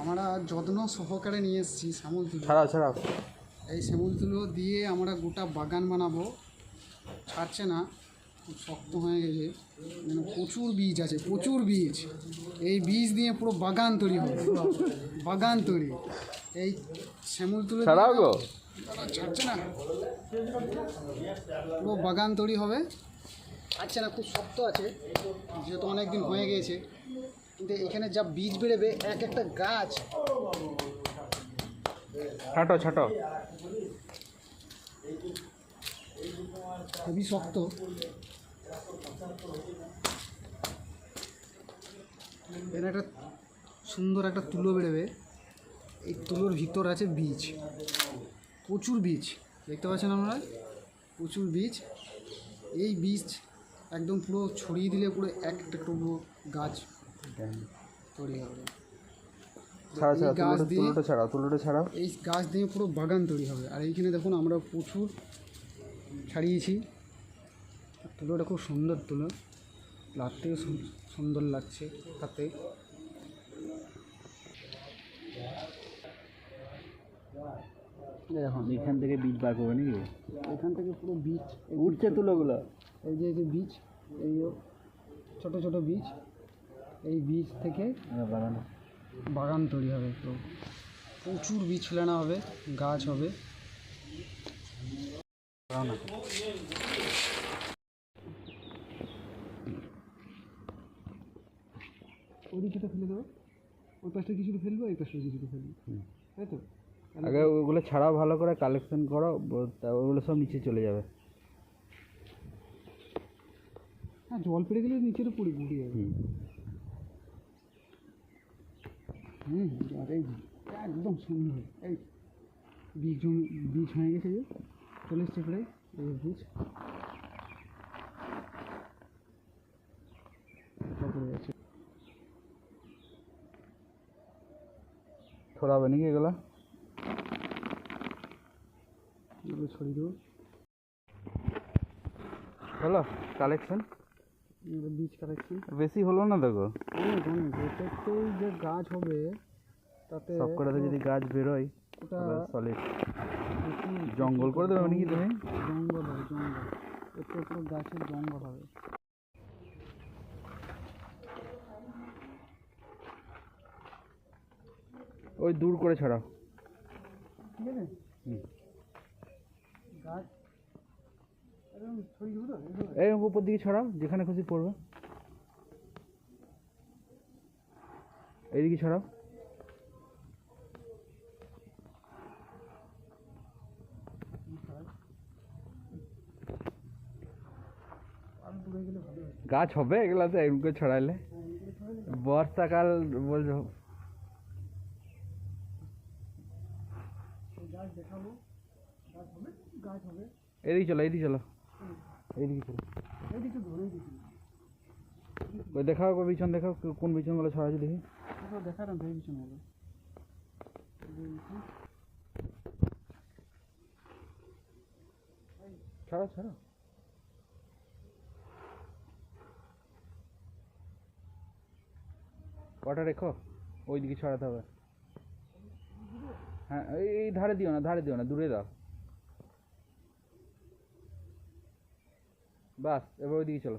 আমরা যত্ন সহকারে নিয়ে এসেছি শ্যামল তুলো। ছাড়া ছাড়াও। এই শ্যামল তুলো দিয়ে আমরা গোটা বাগান বানাবো। ছাড়ছে না খুব শক্ত হয়ে গেছে। মানে প্রচুর বীজ আছে প্রচুর বীজ। এই বীজ দিয়ে পুরো বাগান তৈরি হবে বাগান তৈরি। এই শ্যামল তুলো ছাড়াও গো। ছাড়ছে না। পুরো বাগান তৈরি হবে। ছাড়ছে না খুব শক্ত আছে যেহেতু অনেক দিন হয়ে গিয়েছে কিন্তু এখানে যা বীজ বেরোবে এক একটা গাছ। ছাটো ছাটো। খুবই শক্ত। এখানে একটা সুন্দর একটা তুলো বেরোবে। এই তুলোর ভিতর আছে বীজ। প্রচুর বীজ দেখতে পাচ্ছেন আপনারা? প্রচুর বীজ। এই বীজ একদম পুরো ছড়িয়ে দিলে পুরো এক একটা গাছ তৈরি হবে। ছাড়া ছাড়া এই গাছ দিয়ে তুলোটা ছাড়াও তুলোটা ছাড়াও। এই গাছ দিয়ে পুরো বাগান তৈরি হবে। আর এইখানে দেখুন আমরা প্রচুর ছাড়িয়েছি। তুলোটা খুব সুন্দর তুলো। লাগতেও সুন- সুন্দর লাগছে তাতে। এখন এখান থেকে বীজ বার করবে নাকি? এখান থেকে পুরো বীজ উঠছে তুলোগুলো। এই যে এই যে বীজ এই ছোট ছোট বীজ। এই বীজ থেকে বাগানে। বাগান তৈরি হবে। তো প্রচুর বীজ ফেলানো হবে গাছ হবে। ফেলে দেবো। ওই পাশটা কিছুটা ফেলব এই পাশটা কিছুটা ফেলব। তাই তো? আগে ওগুলো ছাড়াও ভালো করে কালেকশন করো ওগুলো সব নিচে চলে যাবে। হ্যাঁ জল পেড়ে গেলে নিচের পড়ে গুড়িয়ে যাবে। হুম এই একদম সুন্দর এই বীজ বীজ হয়ে গেছে যে চলে এসছে প্রায় এই বীজ। আছে ছড়াবে নাকি এগুলো? এগুলো ছড়িয়ে দেবো। হলো কালেকশন বীজ কালেকশন বেশি হলো না দেখো। অনেক অনেক এটাতেই যে গাছ হবে তাতে সব কটাতে যদি গাছ বেরোয় ওটা সলিড জঙ্গল করে দেবে নাকি তুমি? জঙ্গল হবে জঙ্গল। এতে পুরো গাছের জঙ্গল হবে। ওই দূর করে ছড়াও। ঠিক আছে? হুম। গাছ একদম ছড়িয়ে দেবো তো এভাবে? এই উপর দিকে ছড়াও, যেখানে খুশি পড়বে। এইদিকে ছড়াও। গাছ হবে এগুলাতে এরকম করে ছড়াইলে। বর্ষাকাল বলছো। এদিকে চলো এদিকে চলো এইদিকে চলো এইদিকে ধরেই দিচ্ছি ওই দেখাও বিছন দেখাও। কোন দেখি কোথাও দেখালাম ভেবে পিছনে হলো ছাড়াও ছাড়াও কটা রেখো ওইদিকে ছড়াতে হবে। হ্যাঁ এই ধারে দিও না ধারে দিও না দূরে দাও। বাস এবার ওইদিকে চলো।